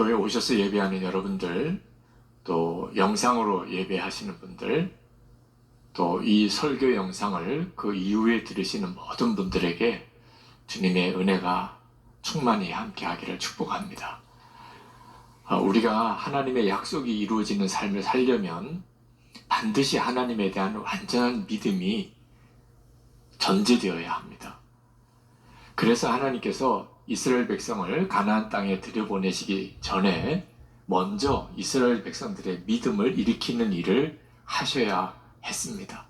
교회 오셔서 예배하는 여러분들, 또 영상으로 예배하시는 분들, 또 이 설교 영상을 그 이후에 들으시는 모든 분들에게 주님의 은혜가 충만히 함께하기를 축복합니다. 아, 우리가 하나님의 약속이 이루어지는 삶을 살려면 반드시 하나님에 대한 완전한 믿음이 전제되어야 합니다. 그래서 하나님께서 이스라엘 백성을 가나안 땅에 들여보내시기 전에 먼저 이스라엘 백성들의 믿음을 일으키는 일을 하셔야 했습니다.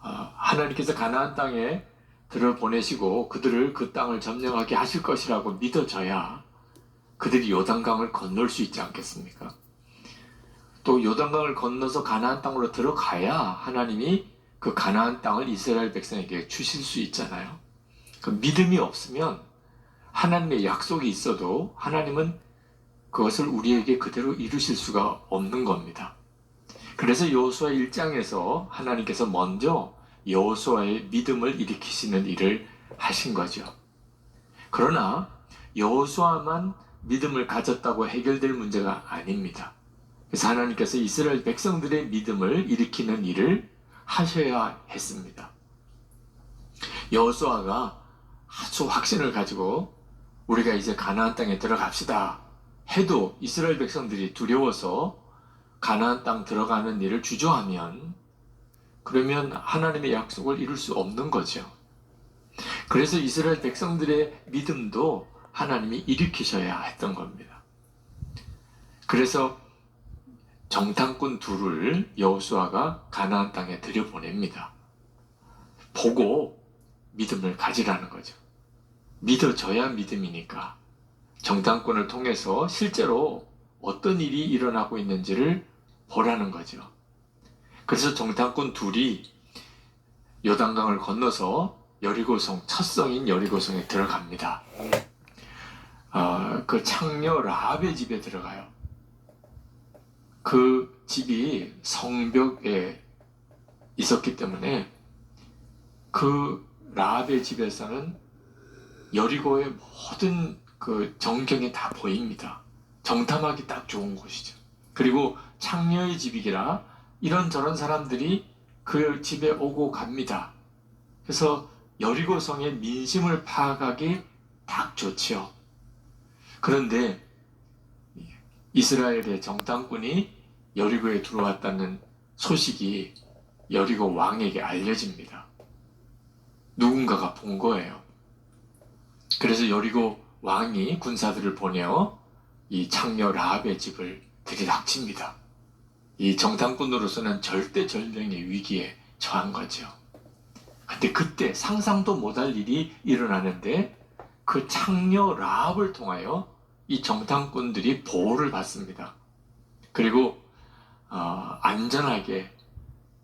아, 하나님께서 가나안 땅에 들여보내시고 그들을 그 땅을 점령하게 하실 것이라고 믿어져야 그들이 요단강을 건널 수 있지 않겠습니까? 또 요단강을 건너서 가나안 땅으로 들어가야 하나님이 그 가나안 땅을 이스라엘 백성에게 주실 수 있잖아요. 그 믿음이 없으면 하나님의 약속이 있어도 하나님은 그것을 우리에게 그대로 이루실 수가 없는 겁니다. 그래서 여호수아 1장에서 하나님께서 먼저 여호수아의 믿음을 일으키시는 일을 하신 거죠. 그러나 여호수아만 믿음을 가졌다고 해결될 문제가 아닙니다. 그래서 하나님께서 이스라엘 백성들의 믿음을 일으키는 일을 하셔야 했습니다. 여호수아가 아주 확신을 가지고 우리가 이제 가나안 땅에 들어갑시다 해도 이스라엘 백성들이 두려워서 가나안 땅 들어가는 일을 주저하면 그러면 하나님의 약속을 이룰 수 없는 거죠. 그래서 이스라엘 백성들의 믿음도 하나님이 일으키셔야 했던 겁니다. 그래서 정탐꾼 둘을 여호수아가 가나안 땅에 들여보냅니다. 보고 믿음을 가지라는 거죠. 믿어져야 믿음이니까 정탐꾼을 통해서 실제로 어떤 일이 일어나고 있는지를 보라는 거죠. 그래서 정탐꾼 둘이 요단강을 건너서 여리고성 첫 성인 여리고성에 들어갑니다. 아, 그 창녀 라합의 집에 들어가요. 그 집이 성벽에 있었기 때문에 그 라합의 집에서는 여리고의 모든 그 정경이 다 보입니다. 정탐하기 딱 좋은 곳이죠. 그리고 창녀의 집이기라 이런저런 사람들이 그 집에 오고 갑니다. 그래서 여리고성의 민심을 파악하기 딱 좋지요. 그런데 이스라엘의 정탐꾼이 여리고에 들어왔다는 소식이 여리고 왕에게 알려집니다. 누군가가 본 거예요. 그래서 여리고 왕이 군사들을 보내어 이 창녀 라합의 집을 들이닥칩니다. 이 정탐꾼으로서는 절대 절명의 위기에 처한 거죠. 근데 그때 상상도 못할 일이 일어나는데 그 창녀 라합을 통하여 이 정탐꾼들이 보호를 받습니다. 그리고 어, 안전하게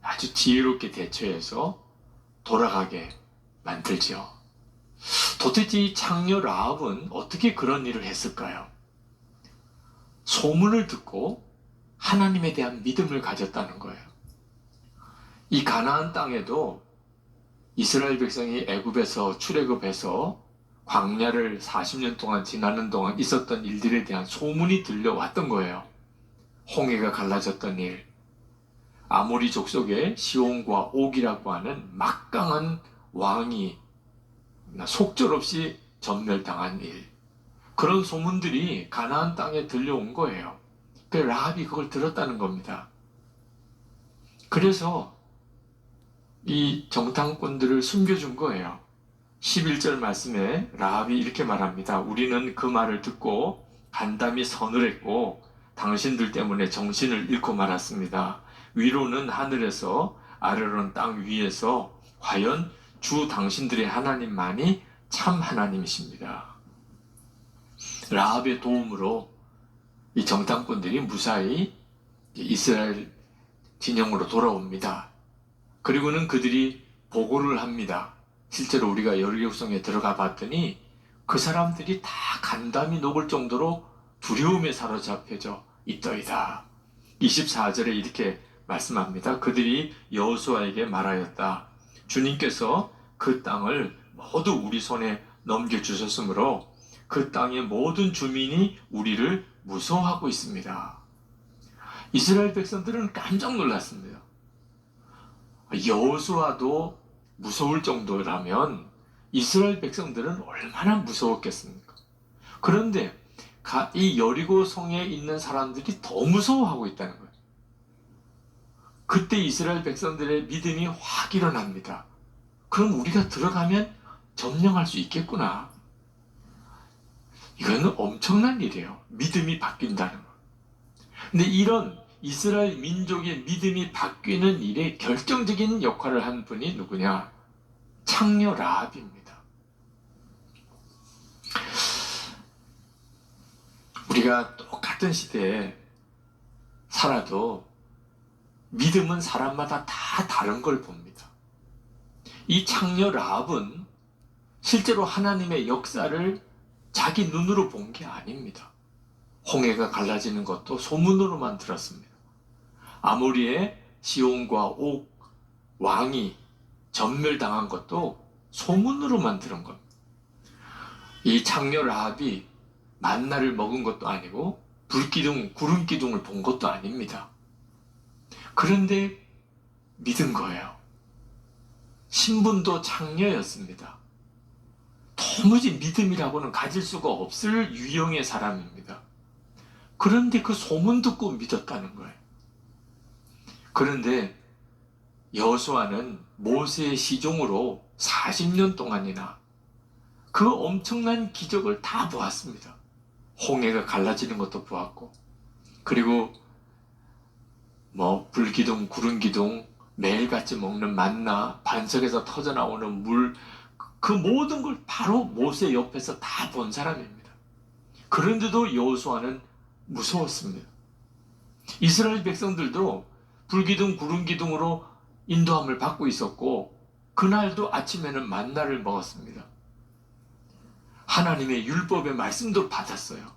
아주 지혜롭게 대처해서 돌아가게 만들죠. 도대체 이 창녀 라합은 어떻게 그런 일을 했을까요? 소문을 듣고 하나님에 대한 믿음을 가졌다는 거예요. 이 가나안 땅에도 이스라엘 백성이 애굽에서 출애굽해서 광야를 40년 동안 지나는 동안 있었던 일들에 대한 소문이 들려왔던 거예요. 홍해가 갈라졌던 일, 아모리 족속의 시온과 옥이라고 하는 막강한 왕이 속절없이 전멸당한 일. 그런 소문들이 가나안 땅에 들려온 거예요. 그 라합이 그걸 들었다는 겁니다. 그래서 이 정탐꾼들을 숨겨준 거예요. 11절 말씀에 라합이 이렇게 말합니다. 우리는 그 말을 듣고 간담이 서늘했고 당신들 때문에 정신을 잃고 말았습니다. 위로는 하늘에서 아래로는 땅 위에서 과연 주 당신들의 하나님만이 참 하나님이십니다. 라합의 도움으로 이 정탐꾼들이 무사히 이스라엘 진영으로 돌아옵니다. 그리고는 그들이 보고를 합니다. 실제로 우리가 여리고성에 들어가 봤더니 그 사람들이 다 간담이 녹을 정도로 두려움에 사로잡혀져 있더이다. 24절에 이렇게 말씀합니다. 그들이 여호수아에게 말하였다. 주님께서 그 땅을 모두 우리 손에 넘겨주셨으므로 그 땅의 모든 주민이 우리를 무서워하고 있습니다. 이스라엘 백성들은 깜짝 놀랐습니다. 여호수아도 무서울 정도라면 이스라엘 백성들은 얼마나 무서웠겠습니까? 그런데 가- 이 여리고 성에 있는 사람들이 더 무서워하고 있다는 거예요. 그때 이스라엘 백성들의 믿음이 확 일어납니다. 그럼 우리가 들어가면 점령할 수 있겠구나. 이거는 엄청난 일이에요. 믿음이 바뀐다는 거. 근데 이런 이스라엘 민족의 믿음이 바뀌는 일에 결정적인 역할을 한 분이 누구냐? 창녀 라합입니다. 우리가 똑같은 시대에 살아도 믿음은 사람마다 다 다른 걸 봅니다. 이 창녀 라합은 실제로 하나님의 역사를 자기 눈으로 본 게 아닙니다. 홍해가 갈라지는 것도 소문으로만 들었습니다. 아모리의 시온과 옥 왕이 전멸당한 것도 소문으로만 들은 겁니다. 이 창녀 라합이 만나를 먹은 것도 아니고 불기둥, 구름 기둥을 본 것도 아닙니다. 그런데 믿은 거예요. 신분도 창녀였습니다. 도무지 믿음이라고는 가질 수가 없을 유형의 사람입니다. 그런데 그 소문 듣고 믿었다는 거예요. 그런데 여호수아는 모세의 시종으로 40년 동안이나 그 엄청난 기적을 다 보았습니다. 홍해가 갈라지는 것도 보았고, 그리고 뭐 불기둥, 구름기둥, 매일같이 먹는 만나, 반석에서 터져 나오는 물, 그 모든 걸 바로 모세 옆에서 다 본 사람입니다. 그런데도 여호수아는 무서웠습니다. 이스라엘 백성들도 불기둥, 구름기둥으로 인도함을 받고 있었고, 그날도 아침에는 만나를 먹었습니다. 하나님의 율법의 말씀도 받았어요.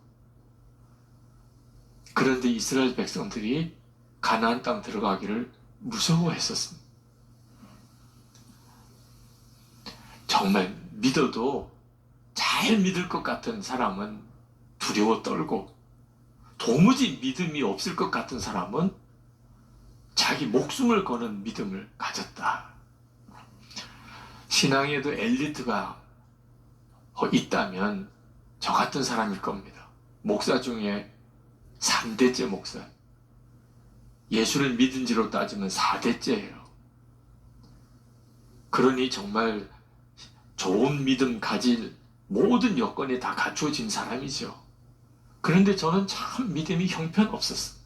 그런데 이스라엘 백성들이 가나안 땅 들어가기를 무서워했었습니다. 정말 믿어도 잘 믿을 것 같은 사람은 두려워 떨고 도무지 믿음이 없을 것 같은 사람은 자기 목숨을 거는 믿음을 가졌다. 신앙에도 엘리트가 있다면 저 같은 사람일 겁니다. 목사 중에 3대째 목사. 예수를 믿은 지로 따지면 4대째예요. 그러니 정말 좋은 믿음 가진 모든 여건이 다 갖춰진 사람이죠. 그런데 저는 참 믿음이 형편없었어요.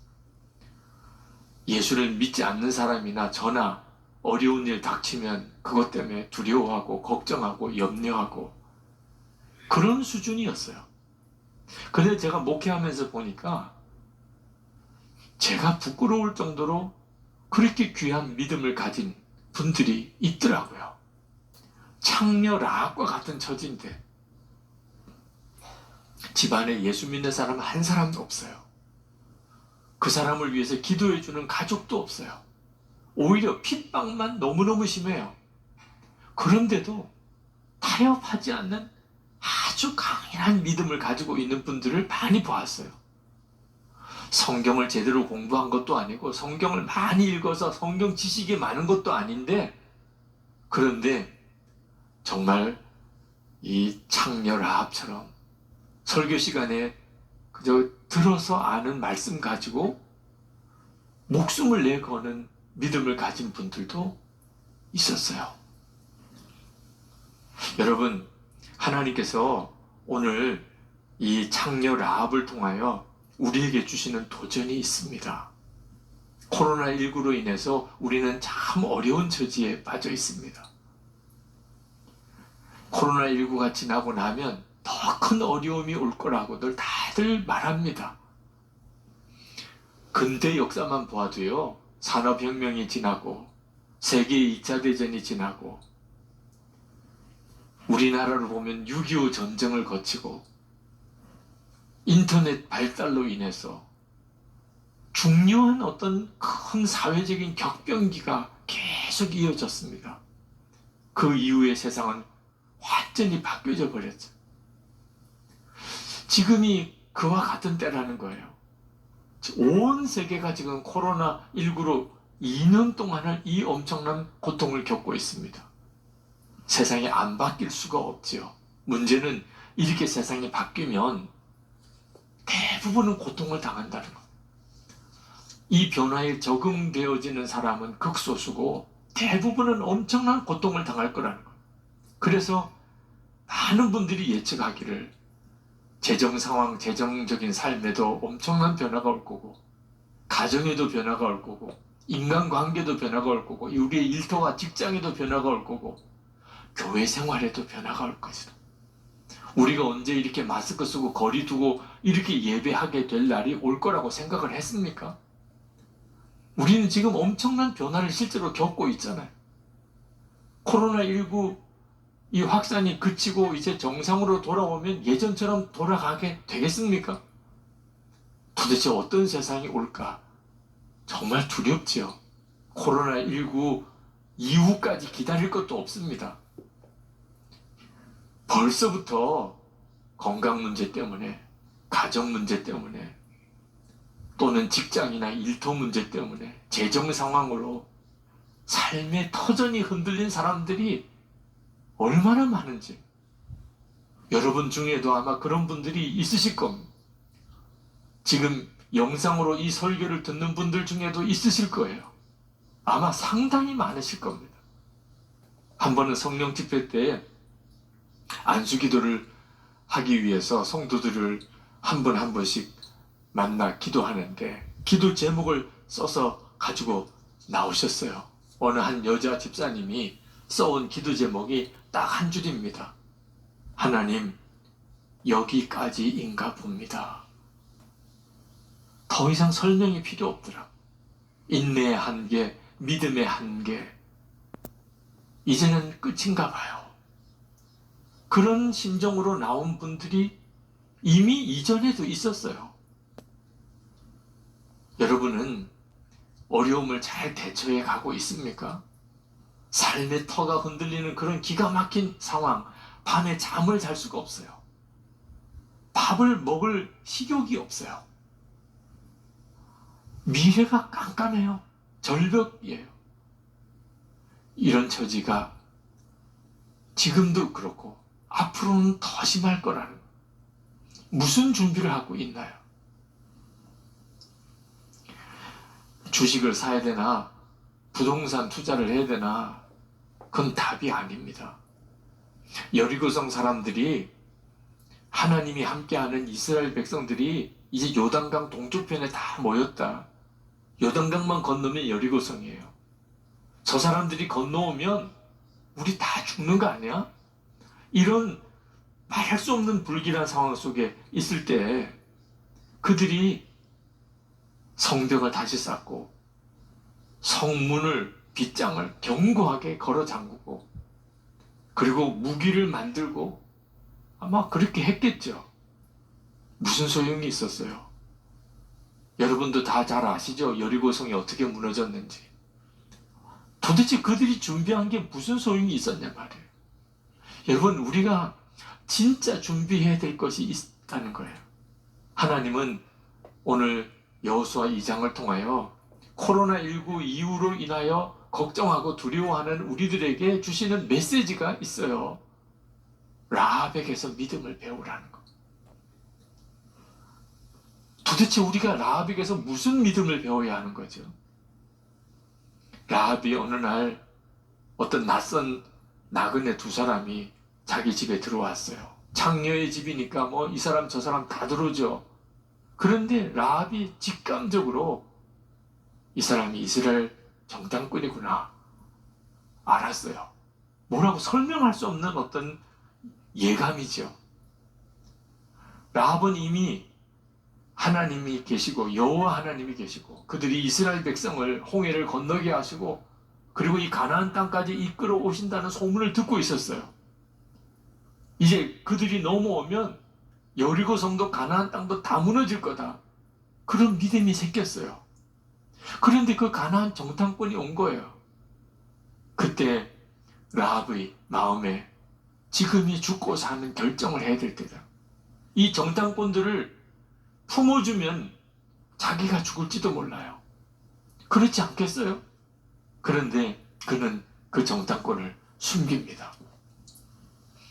예수를 믿지 않는 사람이나 저나 어려운 일 닥치면 그것 때문에 두려워하고 걱정하고 염려하고 그런 수준이었어요. 근데 제가 목회하면서 보니까 제가 부끄러울 정도로 그렇게 귀한 믿음을 가진 분들이 있더라고요. 창녀 라합과 같은 처지인데 집안에 예수 믿는 사람 한 사람도 없어요. 그 사람을 위해서 기도해 주는 가족도 없어요. 오히려 핍박만 너무너무 심해요. 그런데도 타협하지 않는 아주 강인한 믿음을 가지고 있는 분들을 많이 보았어요. 성경을 제대로 공부한 것도 아니고 성경을 많이 읽어서 성경 지식이 많은 것도 아닌데 그런데 정말 이 창녀 라합처럼 설교 시간에 그저 들어서 아는 말씀 가지고 목숨을 내거는 믿음을 가진 분들도 있었어요. 여러분, 하나님께서 오늘 이 창녀 라합을 통하여 우리에게 주시는 도전이 있습니다. 코로나19로 인해서 우리는 참 어려운 처지에 빠져 있습니다. 코로나19가 지나고 나면 더 큰 어려움이 올 거라고들 다들 말합니다. 근대 역사만 보아도요, 산업혁명이 지나고, 세계 2차 대전이 지나고, 우리나라를 보면 6.25 전쟁을 거치고, 인터넷 발달로 인해서 중요한 어떤 큰 사회적인 격변기가 계속 이어졌습니다. 그 이후에 세상은 완전히 바뀌어져 버렸죠. 지금이 그와 같은 때라는 거예요. 온 세계가 지금 코로나19로 2년 동안을 이 엄청난 고통을 겪고 있습니다. 세상이 안 바뀔 수가 없지요. 문제는 이렇게 세상이 바뀌면 대부분은 고통을 당한다는 것. 이 변화에 적응되어지는 사람은 극소수고 대부분은 엄청난 고통을 당할 거라는 것. 그래서 많은 분들이 예측하기를 재정 상황, 재정적인 삶에도 엄청난 변화가 올 거고, 가정에도 변화가 올 거고, 인간관계도 변화가 올 거고, 우리의 일터와 직장에도 변화가 올 거고, 교회 생활에도 변화가 올 것이다. 우리가 언제 이렇게 마스크 쓰고 거리 두고 이렇게 예배하게 될 날이 올 거라고 생각을 했습니까? 우리는 지금 엄청난 변화를 실제로 겪고 있잖아요. 코로나19 이 확산이 그치고 이제 정상으로 돌아오면 예전처럼 돌아가게 되겠습니까? 도대체 어떤 세상이 올까? 정말 두렵지요. 코로나19 이후까지 기다릴 것도 없습니다. 벌써부터 건강 문제 때문에, 가정 문제 때문에, 또는 직장이나 일터 문제 때문에, 재정 상황으로 삶의 터전이 흔들린 사람들이 얼마나 많은지. 여러분 중에도 아마 그런 분들이 있으실 겁니다. 지금 영상으로 이 설교를 듣는 분들 중에도 있으실 거예요. 아마 상당히 많으실 겁니다. 한 번은 성령 집회 때 안수 기도를 하기 위해서 성도들을 한번한 번씩 만나 기도하는데 기도 제목을 써서 가지고 나오셨어요. 어느 한 여자 집사님이 써온 기도 제목이 딱 한 줄입니다. 하나님, 여기까지인가 봅니다. 더 이상 설명이 필요 없더라. 인내의 한계, 믿음의 한계. 이제는 끝인가 봐요. 그런 심정으로 나온 분들이 이미 이전에도 있었어요. 여러분은 어려움을 잘 대처해 가고 있습니까? 삶의 터가 흔들리는 그런 기가 막힌 상황, 밤에 잠을 잘 수가 없어요. 밥을 먹을 식욕이 없어요. 미래가 깜깜해요. 절벽이에요. 이런 처지가 지금도 그렇고 앞으로는 더 심할 거라는 무슨 준비를 하고 있나요? 주식을 사야 되나 부동산 투자를 해야 되나 그건 답이 아닙니다. 여리고성 사람들이 하나님이 함께하는 이스라엘 백성들이 이제 요단강 동쪽편에 다 모였다. 요단강만 건너면 여리고성이에요. 저 사람들이 건너오면 우리 다 죽는 거 아니야? 이런 말할 수 없는 불길한 상황 속에 있을 때 그들이 성벽을 다시 쌓고 성문을 빗장을 견고하게 걸어 잠그고 그리고 무기를 만들고 아마 그렇게 했겠죠. 무슨 소용이 있었어요? 여러분도 다 잘 아시죠? 여리고성이 어떻게 무너졌는지. 도대체 그들이 준비한 게 무슨 소용이 있었냐 말이에요. 여러분, 우리가 진짜 준비해야 될 것이 있다는 거예요. 하나님은 오늘 여호수아 2장을 통하여 코로나19 이후로 인하여 걱정하고 두려워하는 우리들에게 주시는 메시지가 있어요. 라합에게서 믿음을 배우라는 것. 도대체 우리가 라합에게서 무슨 믿음을 배워야 하는 거죠? 라합이 어느 날 어떤 낯선 나그네 두 사람이 자기 집에 들어왔어요. 창녀의 집이니까 뭐 이 사람 저 사람 다 들어오죠. 그런데 라합이 직감적으로 이 사람이 이스라엘 정당꾼이구나 알았어요. 뭐라고 설명할 수 없는 어떤 예감이죠. 라합은 이미 하나님이 계시고 여호와 하나님이 계시고 그들이 이스라엘 백성을 홍해를 건너게 하시고 그리고 이 가나안 땅까지 이끌어 오신다는 소문을 듣고 있었어요. 이제 그들이 넘어오면 여리고 성도 가나안 땅도 다 무너질 거다. 그런 믿음이 생겼어요. 그런데 그 가나안 정탐꾼이 온 거예요. 그때 라합의 마음에 지금이 죽고 사는 결정을 해야 될 때다. 이 정탐꾼들을 품어주면 자기가 죽을지도 몰라요. 그렇지 않겠어요? 그런데 그는 그 정탐꾼을 숨깁니다.